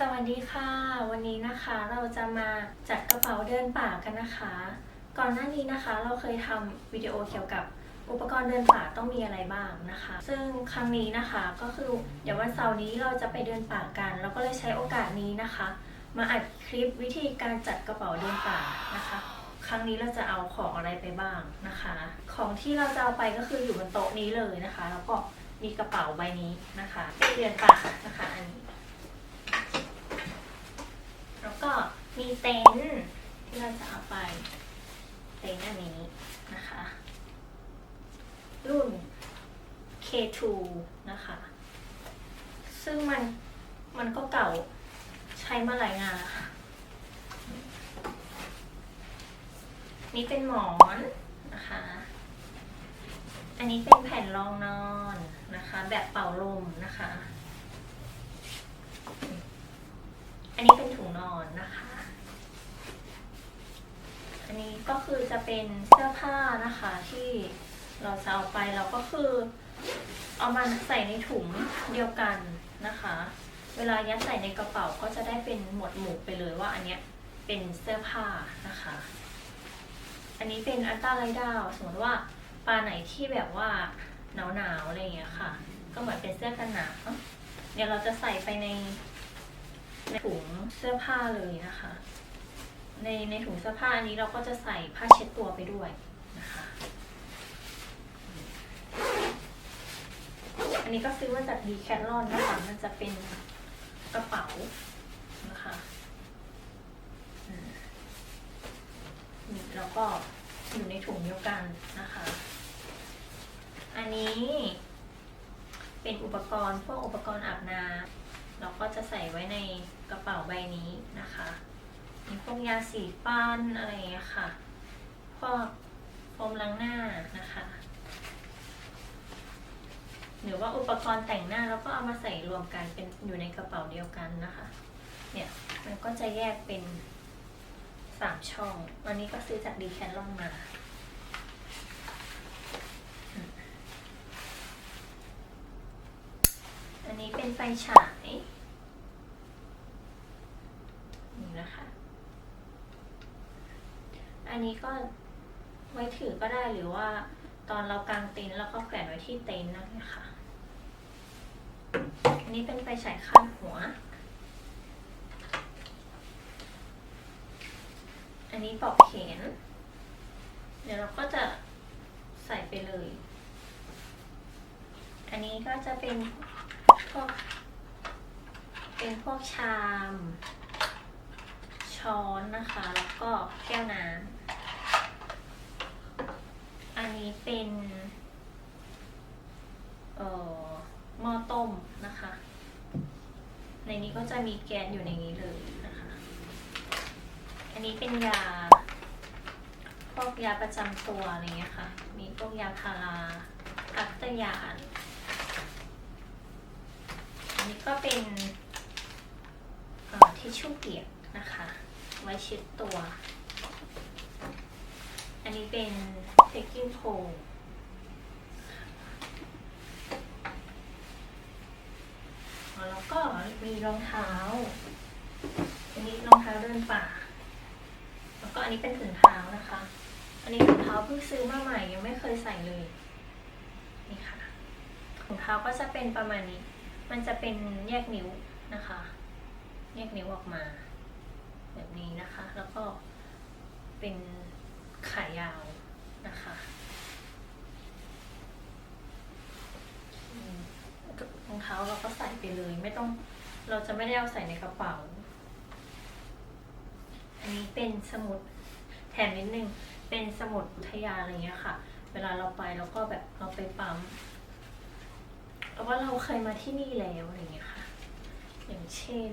สวัสดีค่ะ วันนี้นะคะเราจะมาจัดกระเป๋าเดินป่ากันนะคะ ก่อนหน้านี้นะคะ เราเคยทำวิดีโอเกี่ยวกับอุปกรณ์เดินป่าต้องมีอะไรบ้างนะคะ ซึ่งครั้งนี้นะคะก็คือเดี๋ยววันเสาร์นี้เราจะไปเดินป่ากัน เราก็เลยใช้โอกาสนี้นะคะ มาอัดคลิปวิธีการจัดกระเป๋าเดินป่านะคะ ครั้งนี้เราจะเอาของอะไรไปบ้างนะคะ ของที่เราจะเอาไปก็คืออยู่บนโต๊ะนี้เลยนะคะ แล้วก็มีกระเป๋าใบนี้นะคะเป็นเดินป่านะคะอันนี้ แล้วก็มีเต็นท์ที่เราจะเอาไป เต็นท์อันนี้นะคะ รุ่น K2 นะคะ ซึ่งมันมันก็เก่าใช้มาหลายงานค่ะ นี่เป็นหมอนนะคะ อันนี้เป็นแผ่นรองนอนนะคะ แบบเป่าลมนะคะ อันนี้เป็นถุงนอนนะคะ อันนี้ก็คือจะเป็นเสื้อผ้านะคะที่เราจะเอาไปเราก็คือ เอามาใส่ในถุงเดียวกันนะคะ เวลายัดใส่ในกระเป๋าก็จะได้เป็นหมวดหมู่ไปเลยว่าอันเนี้ยเป็นเสื้อผ้านะคะ อันนี้เป็นอัลตราไลดาวสมมติว่าปลาไหนที่แบบว่าหนาวหนาวๆอะไรอย่างเงี้ยค่ะ ก็เหมือนเป็นเสื้อกันหนาวเดี๋ยวเราจะใส่ไปใน ในถุงเสื้อผ้าเลยนะคะ ในในถุงเสื้อผ้าอันนี้เราก็จะใส่ผ้าเช็ดตัวไปด้วยนะคะ อันนี้ก็ซื้อมาจากดีแคทลอนนะคะ มันจะเป็นกระเป๋านะคะแล้วก็อยู่ในถุงเดียวกันนะคะ อันนี้เป็นอุปกรณ์พวกอุปกรณ์อาบน้ำ เราก็จะใส่ไว้ในกระเป๋าใบนี้นะคะมีพวกยาสีฟันอะไรอย่างเงี้ยค่ะ พวกโฟมล้างหน้านะคะ หรือว่าอุปกรณ์แต่งหน้าเราก็เอามาใส่รวมกันเป็นอยู่ในกระเป๋าเดียวกันนะคะ เนี่ยมันก็จะแยกเป็นสามช่อง วันนี้ก็ซื้อจากดีแคทลอนมาอันนี้เป็นไฟฉาย นะคะ อันนี้ก็ไว้ถือก็ได้หรือว่าตอนเรากางเต็นท์แล้วก็แขวนไว้ที่เต็นท์นะคะอันนี้เป็นไฟฉายคาดหัว อันนี้ปอกเขน เดี๋ยวเราก็จะใส่ไปเลย อันนี้ก็จะเป็นพวกเป็นพวกชาม ช้อนนะคะ แล้วก็แก้วน้ำ อันนี้เป็นเอ่อหม้อต้มนะคะ ในนี้ก็จะมีแก๊สอยู่ในนี้เลยนะคะ อันนี้เป็นยา พวกยาประจำตัวอะไรเงี้ยค่ะ มีพวกยาพาราอัตตยานอันนี้ก็เป็นทิชชู่เปียกนะคะ ไว้เช็ดตัว อันนี้เป็นเทคกิ้งโพแล้วก็มีรองเท้า อันนี้รองเท้าเดินป่า แล้วก็อันนี้เป็นถุงเท้านะคะ อันนี้ถุงเท้าเพิ่งซื้อมาใหม่ยังไม่เคยใส่เลย นี่ค่ะถุงเท้าก็จะเป็นประมาณนี้ มันจะเป็นแยกนิ้วนะคะ แยกนิ้วออกมา แบบนี้นะคะ แล้วก็เป็นขายาวนะคะรองเท้าเราก็ใส่ไปเลยไม่ต้องเราจะไม่ได้เอาใส่ในกระเป๋า อันนี้เป็นสมุดแถมนิดนึง เป็นสมุดอุทยานอะไรเงี้ยค่ะ เวลาเราไปเราก็แบบเราไปปั๊มแล้วว่าเราเคยมาที่นี่แล้วอะไรเงี้ยค่ะ อย่างเช่น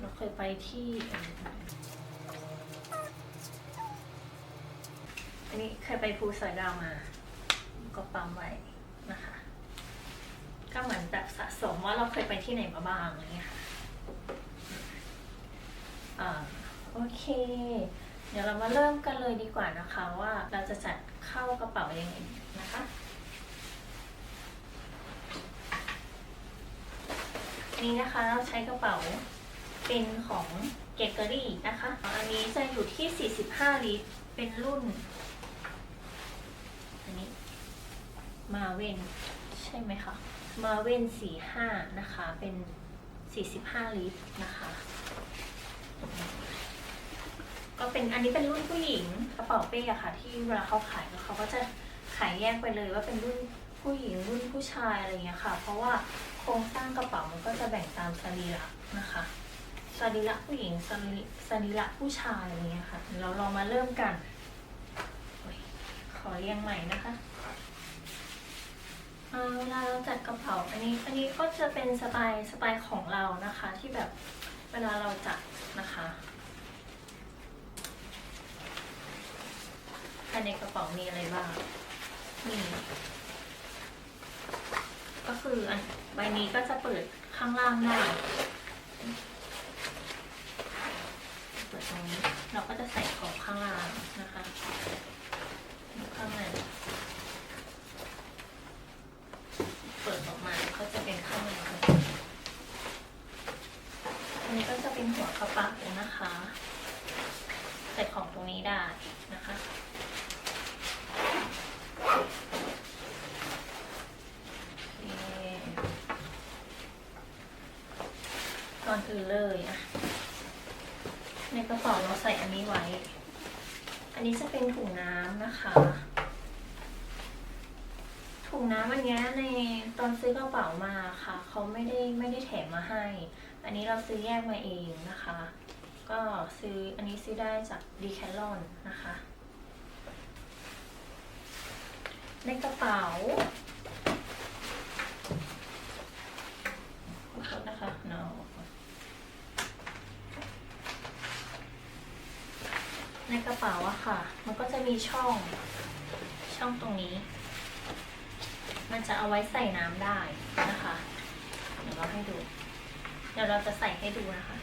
เราเคยไปที่อันนี้เคยไปภูสอยดาวมา ก็ปั๊มไว้นะคะ ก็เหมือนแบบสะสมว่าเราเคยไปที่ไหนมาบ้างอะไรเงี้ยค่ะอ่าโอเค เดี๋ยวเรามาเริ่มกันเลยดีกว่านะคะว่าเราจะจัดเข้ากระเป๋ายังไงนะคะนี้นะคะเราใช้กระเป๋า เป็นของเกเกอรี่นะคะ อันนี้จะอยู่ที่ 45 ลิตร เป็นรุ่น อันนี้ มาเวนใช่ไหมคะมาเวน45 นะคะ เป็น 45 ลิตรนะคะ ก็เป็นอันนี้เป็นรุ่นผู้หญิงกระเป๋าเป้อะค่ะ ที่เวลาเขาขายเขาก็จะขายแยกไปเลยว่าเป็นรุ่นผู้หญิงรุ่นผู้ชายอะไรเงี้ยค่ะ เพราะว่าโครงสร้างกระเป๋ามันก็จะแบ่งตามสรีระนะคะ สรีระผู้หญิงสรีสรีระผู้ชายอะไรเงี้ยค่ะเราลองมาเริ่มกันอขอเรียงใหม่นะคะเอ่อเวลาเราจัดกระเป๋าอันนี้อันนี้ก็จะเป็นสไตล์สไตล์ของเรานะคะ ที่แบบเวลาเราจัดนะคะภายในกระเป๋ามีอะไรบ้างมีก็คืออันใบนี้ก็จะเปิดข้างล่างได้ เปิดตรงนี้ เราก็จะใส่ของข้างล่างนะคะข้างในเปิดออกมาก็จะเป็นข้างในอันนี้ก็จะเป็นหัวกระเป๋านะคะ ใส่ของตรงนี้ได้นะคะก่อนอื่นเลยอะ ในกระเป๋าเราใส่อันนี้ไว้ อันนี้จะเป็นถุงน้ำนะคะ ถุงน้ำอันนี้ในตอนซื้อกระเป๋ามาค่ะ เขาไม่ได้ไม่ได้แถมมาให้ อันนี้เราซื้อแยกมาเองนะคะ ก็ซื้ออันนี้ซื้อได้จากดีแคลอนนะคะ ในกระเป๋า ขอโทษนะคะเนา ในกระเป๋าอะค่ะ มันก็จะมีช่องช่องตรงนี้ มันจะเอาไว้ใส่น้ำได้นะคะ เดี๋ยวเราให้ดู เดี๋ยวเราจะใส่ให้ดูนะคะ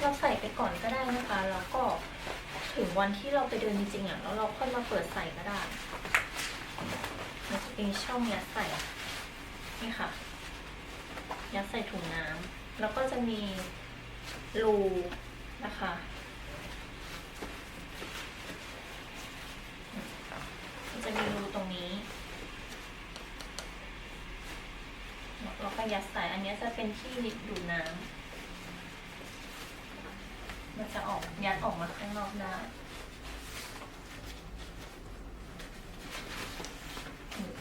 เราใส่ไปก่อนก็ได้นะคะ แล้วก็ถึงวันที่เราไปเดินจริงๆอะแล้วเราค่อยมาเปิดใส่ก็ได้ มันจะเป็นช่องยัดใส่ นี่ค่ะ ยัดใส่ถุงน้ำแล้วก็จะมีรูนะคะ จะมีรูตรงนี้เราก็ยัดใส่อันนี้จะเป็นที่ดูดน้ำมันจะออกยัดออกมาข้างนอกได้อืม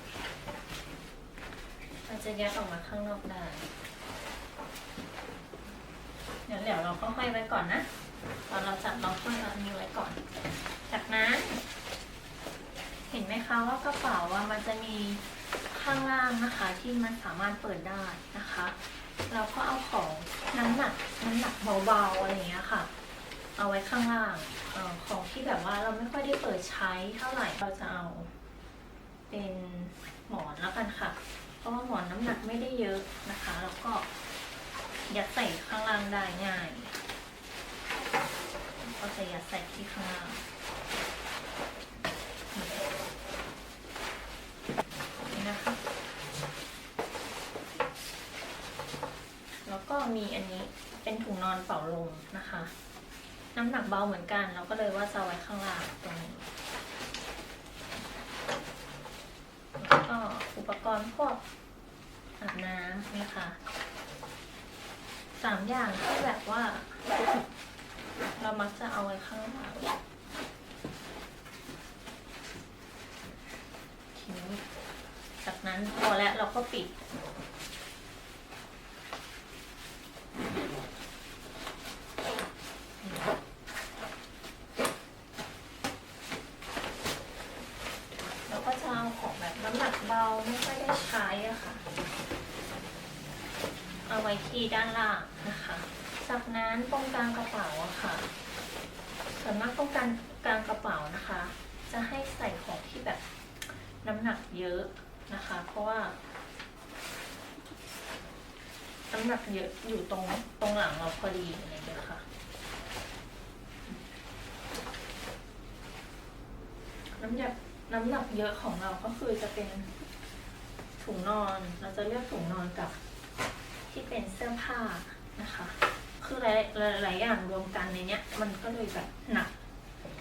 มัน จะยัดออกมาข้างนอกได้เดี๋ยวเดี๋ยวเราก็ห้อยไว้ก่อนนะตอนเราจับเราห้อยอันนี้ไว้ก่อน จากนั้น เห็นไหมคะว่ากระเป๋าอะมันจะมีข้างล่างนะคะที่มันสามารถเปิดได้นะคะ เราก็เอาของน้ำหนักน้ำหนักเบาๆอะไรอย่างเงี้ยค่ะ เอาไว้ข้างล่างอของที่แบบว่าเราไม่ค่อยได้เปิดใช้เท่าไหร่เราจะเอาเป็นหมอนแล้วกันค่ะ เพราะว่าหมอนน้ำหนักไม่ได้เยอะนะคะ แล้วก็ยัดใส่ข้างล่างได้ง่าย ก็จะยัดใส่ที่ข้างล่างนี่นะคะ แล้วก็มีอันนี้เป็นถุงนอนเป่าลมนะคะ น้ำหนักเบาเหมือนกัน เราก็เลยว่าจะไว้ข้างล่างตรงนี้ แล้วก็อุปกรณ์พวกอาบน้ำนี่ค่ะสามอย่างที่แบบว่า เรามักจะเอาไว้ข้างล่างทีนี้จากนั้นพอแล้วเราก็ปิด เราก็จะเอาของแบบน้ำหนักเบาไม่ค่อยได้ใช้อะค่ะ เอาไว้ ที่ด้านล่างนะคะ จากนั้นตรงกลางกระเป๋าอะค่ะ ส่วนมากตรงกลางกลางกระเป๋านะคะ จะให้ใส่ของที่แบบน้ำหนักเยอะนะคะ เพราะว่าน้ำหนักเยอะอยู่ตรงตรงหลังเราพอดีอะไรอย่างเงี้ยค่ะ น้ำหนักน้ำหนักเยอะของเราก็คือจะเป็นถุงนอน เราจะเลือกถุงนอนกับ ที่เป็นเสื้อผ้านะคะ คือหลายหลายอย่างรวมกันในเนี้ย มันก็เลยแบบหนัก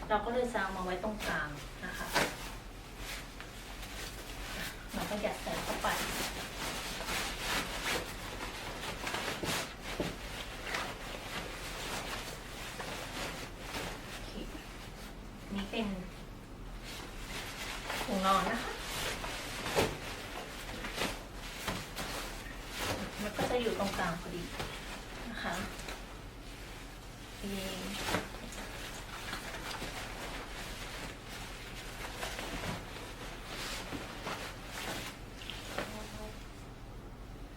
เราก็เลยจะเอามาไว้ตรงกลางนะคะ เราก็ยัดใส่เข้าไป โอเคนี่เป็นถุงนอนนะคะ มันก็จะอยู่ตรงกลางพอดีนะคะเอง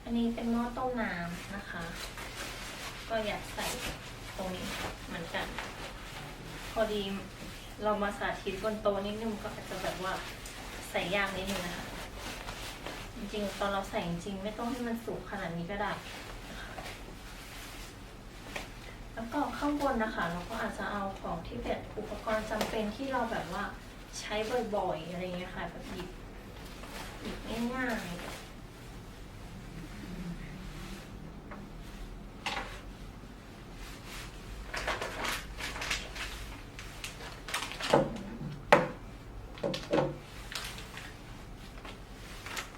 อันนี้เป็ น้ำนะคะ ก็อยากใส่ตรงนี้เหมือนกัน พอดีเรามาสาธิตบนโต๊ะนิดนึงก็อาจจะแบบว่าใส่ยากนิดนึงนะคะ จริงๆ ตอนเราใส่จริงๆไม่ต้องให้มันสูงขนาดนี้ก็ได้แล้วก็ข้างบนนะคะ เราก็อาจจะเอาของที่เป็นอุปกรณ์จำเป็นที่เราแบบว่าใช้บ่อยๆ อะไรเงี้ยค่ะแบบหยิบหยิบง่ายๆ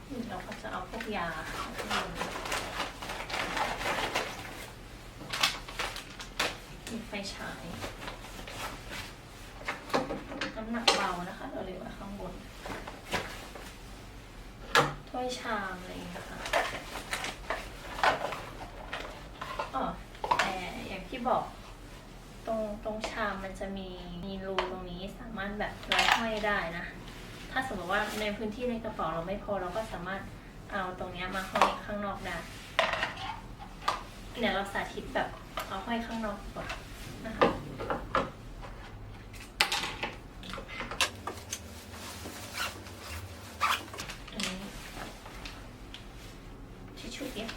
นี่เราก็จะเอาพวกยาข้างบนมีไฟฉาย น้ำหนักเบานะคะ เราเลยไว้ข้างบน ถ้วยชามอะไรอย่างเงี้ยค่ะอ๋อแต่อย่างที่บอก ตรงตรงชามมันจะมีมีรูตรงนี้สามารถแบบร้อยห้อยได้นะ ถ้าสมมติว่าในพื้นที่ในกระเป๋าเราไม่พอเราก็สามารถเอาตรงเนี้ยมาห้อยข้างนอกได้เนี่ยเราสาธิตแบบเอาห้อยข้างนอกก่อนนะคะอันนี้ทิชชู่เปียก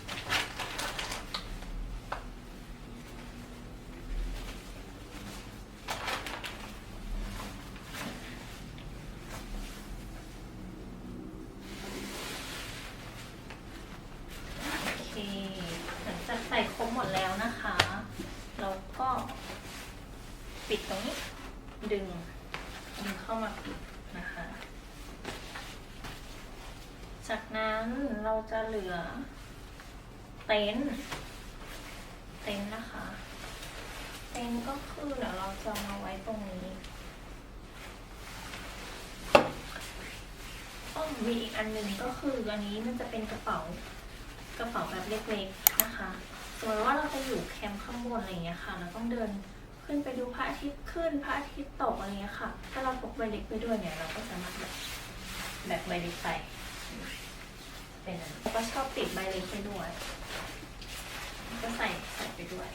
โอเคหลังจากใส่ครบหมดแล้วนะคะ เราก็ปิดตรงนี้ ดึง ดึงเข้ามาปิดนะคะ จากนั้นเราจะเหลือ เต็นท์เต็นท์นะคะ เต็นท์ก็คือเดี๋ยวเราจะมาไว้ตรงนี้อ้อมีอีกอันหนึ่งก็คืออันนี้มันจะเป็นกระเป๋ากระเป๋าแบบเล็กๆนะคะสมมติว่าเราจะอยู่แคมป์ข้างบนอะไรเงี้ยค่ะ เราต้องเดินขึ้นไปดูพระอาทิตย์ขึ้นพระอาทิตย์ตกอะไรเงี้ยค่ะ ถ้าเราพกใบเล็กไปด้วยเนี่ยเราก็สามารถแบบแบบใบเล็กไปเป็นก็ชอบติดใบเล็กไปด้วย ก็ใส่ใส่ไปด้วย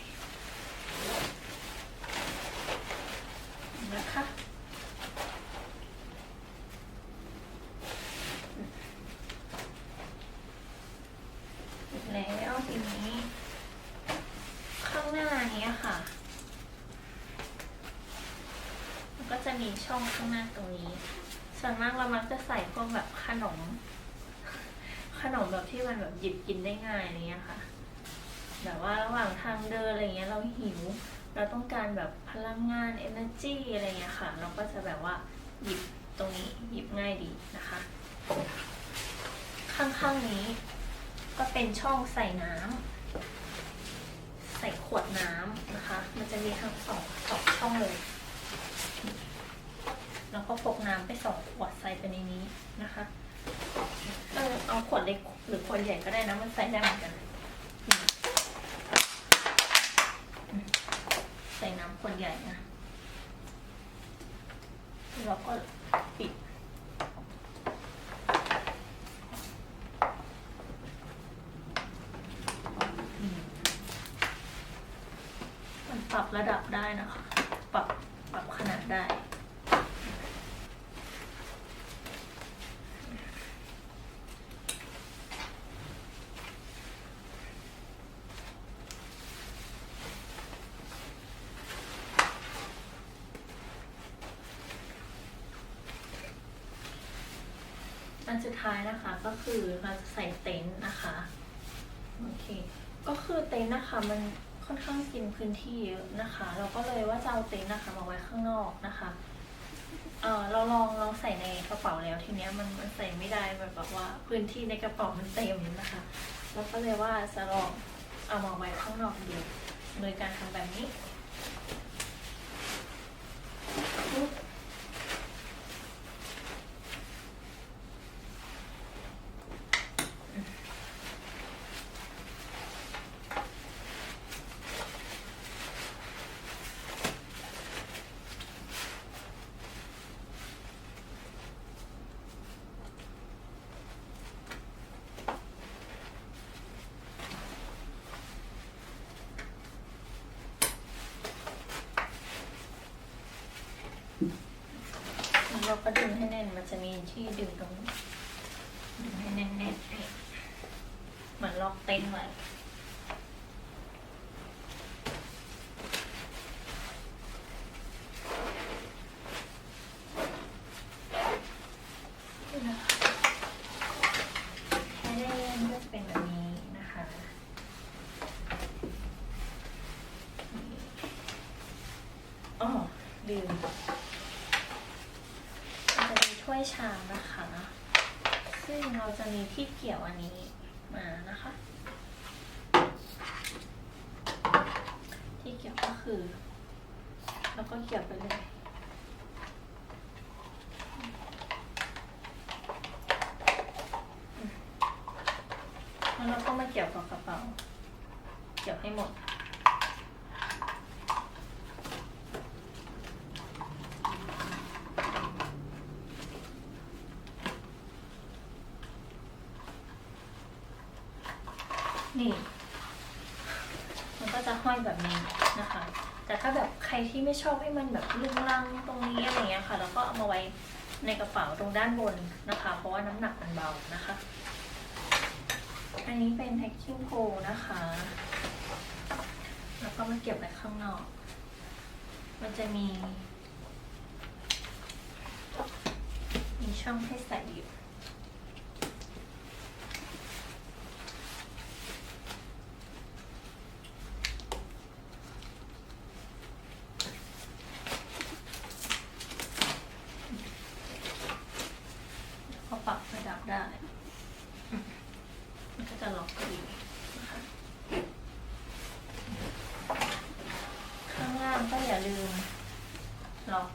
นะคะแล้วทีนี้ ข้างหน้านี้ค่ะ มันก็จะมีช่องข้างหน้าตรงนี้ ส่วนมากเรามักจะใส่พวกแบบขนม ขนมแบบที่มันแบบหยิบกินได้ง่ายอะไรเงี้ยค่ะ แบบว่าระหว่างทางเดินอะไรเงี้ยเราหิว เราต้องการแบบพลังงาน energy อะไรเงี้ยค่ะ เราก็จะแบบว่าหยิบตรงนี้หยิบง่ายดีนะคะ ข้างๆนี้ ก็เป็นช่องใส่น้ำใส่ขวดน้ำนะคะ มันจะมีทั้งสองสองช่องเลยแล้วก็พกน้ำไปสองขวดใส่ไปในนี้นะคะเออเอาขวดเล็กหรือขวดใหญ่ก็ได้นะมันใส่ได้เหมือนกันอืมอืม คนใหญ่นะแล้วก็ปิด มันปรับระดับได้นะคะ ปรับ ปรับขนาดได้ อันสุดท้ายนะคะก็คือเราจะใส่เต็นท์นะคะโอเคก็คือเต็นท์นะคะมันค่อนข้างกินพื้นที่เยอะนะคะ เราก็เลยว่าจะเอาเต็นท์นะคะมาไว้ข้างนอกนะคะเออเราลองลองใส่ในกระเป๋าแล้วทีเนี้ยมันมันใส่ไม่ได้แบบแบบว่าพื้นที่ในกระเป๋ามันเต็มนะคะเราก็เลยว่าจะลองเอามาไว้ข้างนอกดูโดยการทำแบบนี้ เราก็ดึงให้แน่น มันจะมีที่ดึงตรงนี้ดึงให้แน่นๆนี่เหมือนล็อกเต็นท์ไว้ นี่นะคะแค่เล่นก็จะเป็นแบบนี้นะคะนี่อ๋อลืมมันจะมีถ้วยชามนะคะ ซึ่งเรา จะมีที่เกี่ยวอันนี้มานะคะ ที่เกี่ยวก็คือ แล้วก็เกี่ยวไปเลยแล้วเราก็มาเกี่ยวกับกระเป๋า เกี่ยวให้หมด นี่ มันก็จะห้อยแบบนี้นะคะ แต่ถ้าแบบใครที่ไม่ชอบให้มันแบบลุงลังตรงนี้อะไรเงี้ยค่ะเราก็เอามาไว้ในกระเป๋าตรงด้านบนนะคะ เพราะว่าน้ำหนักมันเบานะคะ อันนี้เป็น packing p o l นะคะ แล้วก็มาเก็บไว้ข้างนอก มันจะมี มีช่องให้ใส่อยู่ ก็ปรับระดับได้ มันก็จะล็อกดีนะคะ ข้างล่างก็อย่าลืมล็อก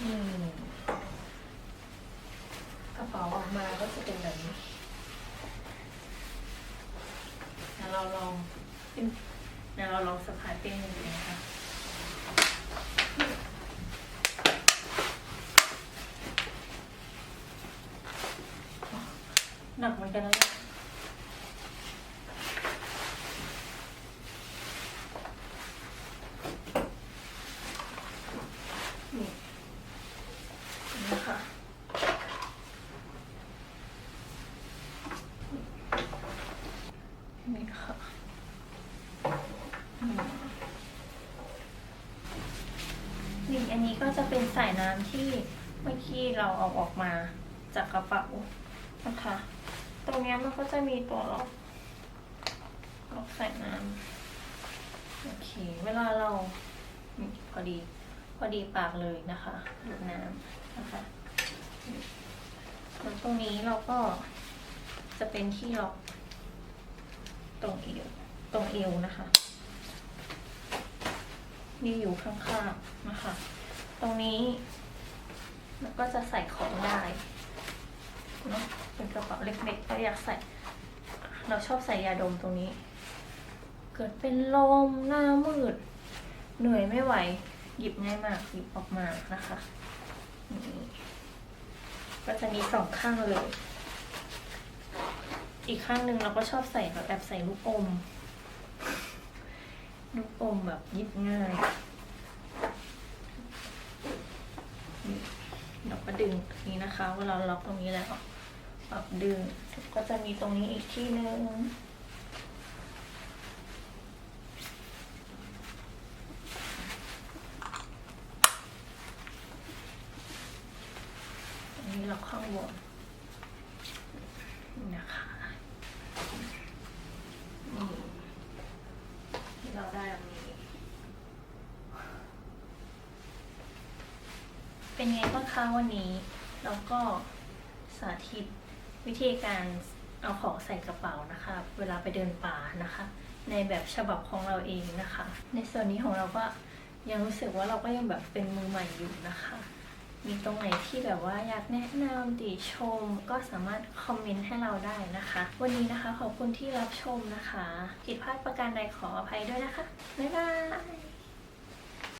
อืมกระเป๋าออกมาก็จะ เป็นแบบนี้เดี๋ยวเราลองเดี๋ยวเราลองสะพายเป้งดูนะคะ หนักเหมือนกันนะเนี่ยนี่นี่ค่ะ นี่ค่ะอืมนี่อันนี้ ก็จะเป็นสายน้ำที่เมื่อกี้เราเอาออกมาจากกระเป๋านะคะ ตรงนี้มันก็จะมีตัวล็อกล็อกใส่น้ำโอเค เวลาเราพอดีพอดีปากเลยนะคะดูดน้ำนะคะแล้วตรงนี้เราก็จะเป็นที่ล็อกตรงเอวตรงเอวนะคะ มีอยู่ข้างๆนะคะ ตรงนี้ แล้วก็จะใส่ของได้เนาะเป็นกระเป๋าเล็กๆเราอยากใส่ เราชอบใส่ยาดมตรงนี้ เกิดเป็นลมหน้ามืด เหนื่อยไม่ไหว หยิบง่ายมาก หยิบออกมานะคะนี่ก็จะมีสองข้างเลย อีกข้างหนึ่งเราก็ชอบใส่แบบแอบใส่ลูกอม ลูกอมแบบหยิบง่าย มาดึงนี้นะคะเวลาล็อกตรงนี้แล้วแบบดึงก็จะมีตรงนี้อีกที่หนึ่งนี่ล็อกข้างบน เป็นไงบ้างคะวันนี้เราก็สาธิตวิธีการเอาของใส่กระเป๋านะคะ เวลาไปเดินป่านะคะ ในแบบฉบับของเราเองนะคะ ในส่วนนี้ของเราก็ยังรู้สึกว่าเราก็ยังแบบเป็นมือใหม่อยู่นะคะ มีตรงไหนที่แบบว่าอยากแนะนำติชมก็สามารถคอมเมนต์ให้เราได้นะคะ วันนี้นะคะขอบคุณที่รับชมนะคะผิดพลาดประการใดขออภัยด้วยนะคะ บ๊ายบาย